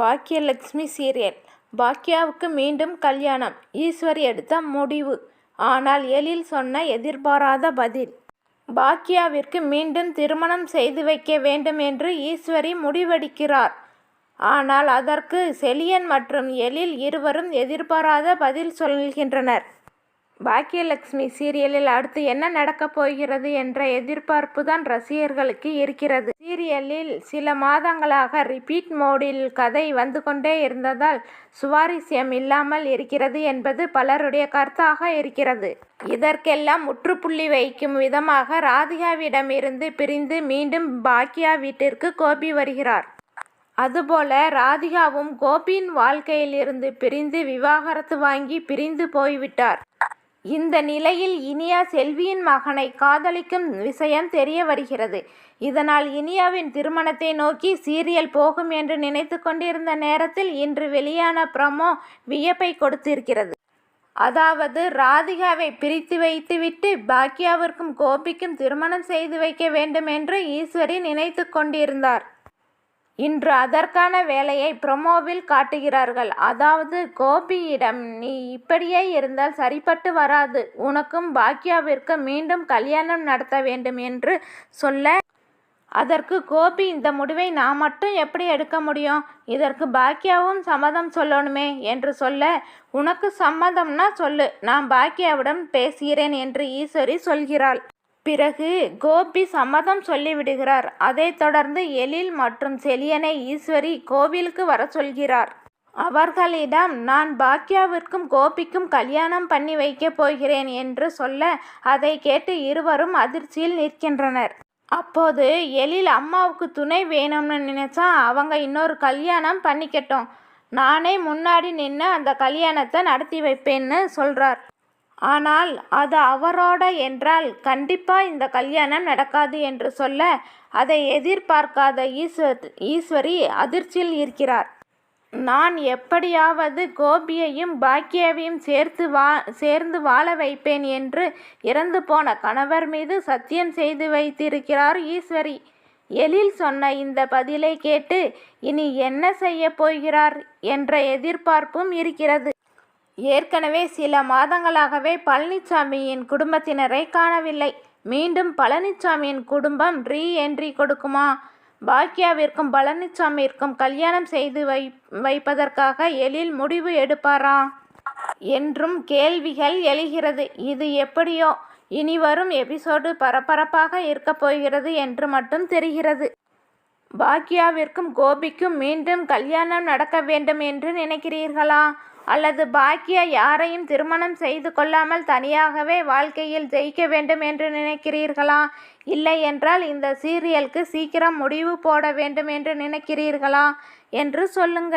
Bhagyalakshmi serial. பாக்யாவுக்கு மீண்டும் கல்யாணம். ஈஸ்வரி எடுத்த முடிவு. ஆனால் எழில் சொன்ன எதிர்பாராத பதில். பாக்யாவிற்கு மீண்டும் திருமணம் செய்து வைக்க வேண்டும் என்று ஈஸ்வரி முடிவெடுக்கிறார். ஆனால் அதற்கு செலியன் மற்றும் எழில் இருவரும் எதிர்பாராத பதில் சொல்கின்றனர். பாக்கியலட்சுமி சீரியலில் அடுத்து என்ன நடக்கப் போகிறது என்ற எதிர்பார்ப்பு தான் ரசிகர்களுக்கு இருக்கிறது. சீரியலில் சில மாதங்களாக ரிப்பீட் மோடில் கதை வந்து கொண்டே இருந்ததால் சுவாரஸ்யம் இல்லாமல் இருக்கிறது என்பது பலருடைய கருத்தாக இருக்கிறது. இதற்கெல்லாம் முற்றுப்புள்ளி வைக்கும் விதமாக ராதிகாவிடமிருந்து பிரிந்து மீண்டும் பாக்யா வீட்டிற்கு கோபி வருகிறார். அதுபோல ராதிகாவும் கோபியின் வாழ்க்கையிலிருந்து பிரிந்து விவாகரத்து வாங்கி பிரிந்து போய்விட்டார். இந்த நிலையில் இனியா செல்வியின் மகனை காதலிக்கும் விஷயம் தெரிய வருகிறது. இதனால் இனியாவின் திருமணத்தை நோக்கி சீரியல் போகும் என்று நினைத்து கொண்டிருந்த நேரத்தில் இன்று வெளியான ப்ரமோ வியப்பை கொடுத்திருக்கிறது. அதாவது ராதிகாவை பிரித்து வைத்துவிட்டு பாக்யாவிற்கும் கோபிக்கும் திருமணம் செய்து வைக்க வேண்டும் என்று ஈஸ்வரி நினைத்து கொண்டிருந்தார். இன்று அதற்கான வேலையை ப்ரொமோவில் காட்டுகிறார்கள். அதாவது கோபியிடம் நீ இப்படியே இருந்தால் சரிப்பட்டு வராது. உனக்கும் பாக்யாவிற்கு மீண்டும் கல்யாணம் நடத்த வேண்டும் என்று சொல்ல அதற்கு கோபி இந்த முடிவை நான் மட்டும் எப்படி எடுக்க முடியும்? இதற்கு பாக்யாவும் சம்மதம் சொல்லணுமே என்று சொல்ல உனக்கு சம்மதம்னா சொல்லு. நான் பாக்யாவிடம் பேசுகிறேன் என்று ஈஸ்வரி சொல்கிறாள். பிறகு கோபி சம்மதம் சொல்லிவிடுகிறார். அதைத் தொடர்ந்து எழில் மற்றும் செலியனை ஈஸ்வரி கோவிலுக்கு வர சொல்கிறார். அவர்களிடம் நான் பாக்யாவிற்கும் கோபிக்கும் கல்யாணம் பண்ணி வைக்கப் போகிறேன் என்று சொல்ல அதை கேட்டு இருவரும் அதிர்ச்சியில் நிற்கின்றனர். அப்போது எழில் அம்மாவுக்கு துணை வேணும்னு நினைச்சா அவங்க இன்னொரு கல்யாணம் பண்ணிக்கட்டும். நானே முன்னாடி நின்று அந்த கல்யாணத்தை நடத்தி வைப்பேன்னு சொல்கிறார் ஆனால் அது அவரோட என்றால் கண்டிப்பா இந்த கல்யாணம் நடக்காது என்று சொல்ல அதை எதிர்பார்க்காத ஈஸ்வர் ஈஸ்வரி அதிர்ச்சியில் இருக்கிறார். நான் எப்படியாவது கோபியையும் பாக்கியாவையும் சேர்த்து வா சேர்ந்து வாழ வைப்பேன் என்று இறந்து போன கணவர் மீது சத்தியம் செய்து வைத்திருக்கிறார் ஈஸ்வரி. எழில் சொன்ன இந்த பதிலை கேட்டு இனி என்ன செய்ய போகிறார் என்ற எதிர்பார்ப்பும் இருக்கிறது. ஏற்கனவே சில மாதங்களாகவே பழனிசாமியின் குடும்பத்தினரை காணவில்லை. மீண்டும் பழனிசாமியின் குடும்பம் ரீ என்ட்ரி கொடுக்குமா? பாக்யாவிற்கும் பழனிசாமிற்கும் கல்யாணம் செய்து வை வைப்பதற்காக எழில் முடிவு எடுப்பாரா? என்றும் கேள்விகள் எழுகிறது. இது எப்படியோ? இனி வரும் எபிசோடு பரபரப்பாக இருக்கப் போகிறது என்று மட்டும் தெரிகிறது. பாக்யாவிற்கும் கோபிக்கும் மீண்டும் கல்யாணம் நடக்க வேண்டும் என்று நினைக்கிறீர்களா? அல்லது பாக்யா யாரையும் திருமணம் செய்து கொள்ளாமல் தனியாகவே வாழ்க்கையில் ஜெயிக்க வேண்டும் என்று நினைக்கிறீர்களா? இல்லை என்றால் இந்த சீரியலுக்கு சீக்கிரம் முடிவு போட வேண்டும் என்று நினைக்கிறீர்களா? என்று சொல்லுங்க.